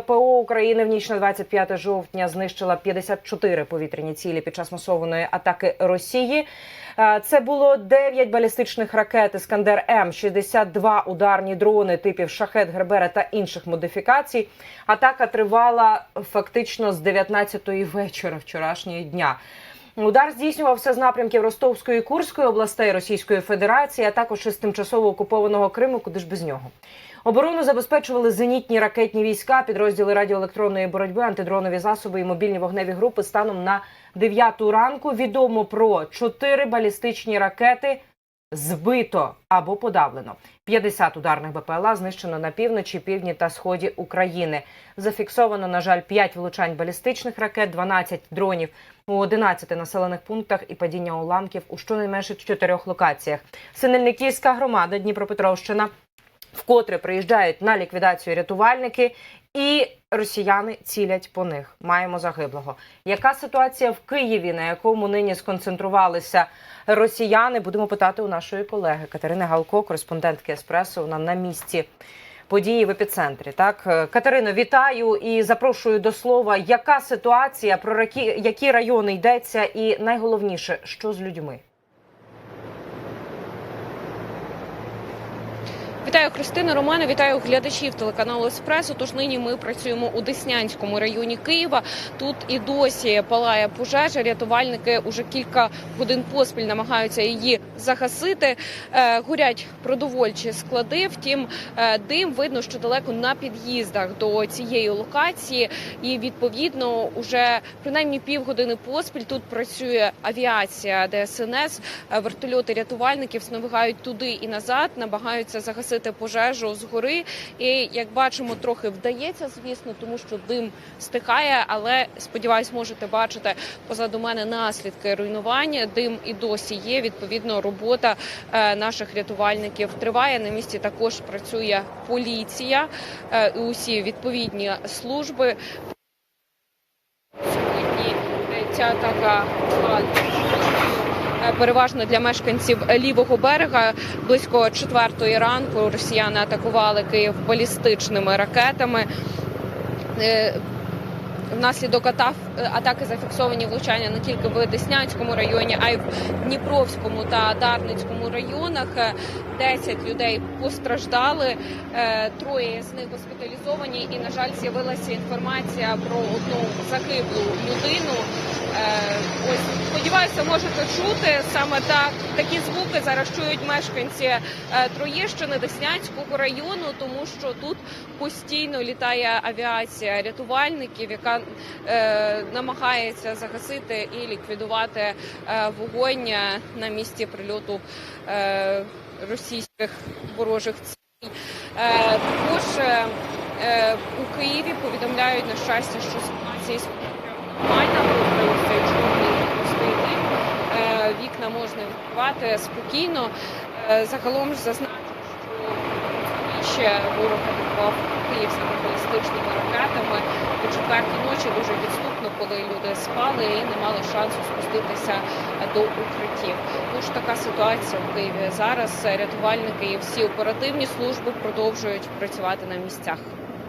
ППО України в ніч на 25 жовтня знищила 54 повітряні цілі під час масованої атаки Росії. Е, Це було 9 балістичних ракет Іскандер М, 62 ударні дрони типів Шахет, Гербера та інших модифікацій. Атака тривала фактично з 19-ї вечора вчорашнього дня. Удар здійснювався з напрямків Ростовської і Курської областей Російської Федерації, а також із тимчасово окупованого Криму, куди ж без нього. Оборону забезпечували зенітні ракетні війська, підрозділи радіоелектронної боротьби, антидронові засоби і мобільні вогневі групи. Станом на 9 ранку відомо про 4 балістичні ракети збито або подавлено. 50 ударних БПЛА знищено на півночі, півдні та сході України. Зафіксовано, на жаль, 5 влучань балістичних ракет, 12 дронів у 11 населених пунктах і падіння уламків у щонайменше чотирьох локаціях. Синельниківська громада Дніпропетровщина вкотре приїжджають на ліквідацію рятувальники, і росіяни цілять по них. Маємо загиблого. Яка ситуація в Києві, на якому нині сконцентрувалися росіяни? Будемо питати у нашої колеги Катерини Галко, кореспондентки Еспресо. Вона на місці. Події в епіцентрі, так Е, Катерино, вітаю і запрошую до слова. Яка ситуація про які, які райони йдеться, і найголовніше, що з людьми? Вітаю Христина Романа, вітаю глядачів телеканалу Еспресо. Тож нині ми працюємо у Деснянському районі Києва. Тут і досі палає пожежа. Рятувальники уже кілька годин поспіль намагаються її загасити. Е, горять продовольчі склади. Втім, е, дим видно, що далеко на під'їздах до цієї локації, і відповідно уже принаймні півгодини поспіль тут працює авіація ДСНС. Е, Вертольоти рятувальників сновигають туди і назад, намагаються загасити пожежу згори. І як бачимо, трохи вдається, звісно, тому що дим стихає. Але сподіваюсь, можете бачити позаду мене наслідки руйнування. Дим і досі є. Відповідно, робота е, наших рятувальників триває. На місці також працює поліція, е, і усі відповідні служби. Сьогодні ця була е, переважно для мешканців лівого берега. Близько четвертої ранку росіяни атакували Київ балістичними ракетами. Е, Внаслідок атак, атаки зафіксовані влучання не тільки в Деснянському районі, а й в Дніпровському та Дарницькому районах. Е, 10 людей постраждали, е, троє з них госпіталізовані. І, на жаль, з'явилася інформація про одну загиблу людину. Сподіваюся, можете чути саме так. Такі звуки зараз чують мешканці е, Троєщини, Деснянського району, тому що тут постійно літає авіація рятувальників, яка е, намагається загасити і ліквідувати е, вогонь е, на місці прильоту е, російських ворожих цілей. Е, також е, е, у Києві повідомляють на щастя, що ситуація із повітрям можна відкривати спокійно. Е, Загалом ж зазначу, що ще ворог атакував Київ саме балістичними ракетами о четвертій ночі дуже підступно, коли люди спали і не мали шансу спуститися до укриттів. Тож така ситуація в Києві зараз. Рятувальники і всі оперативні служби продовжують працювати на місцях.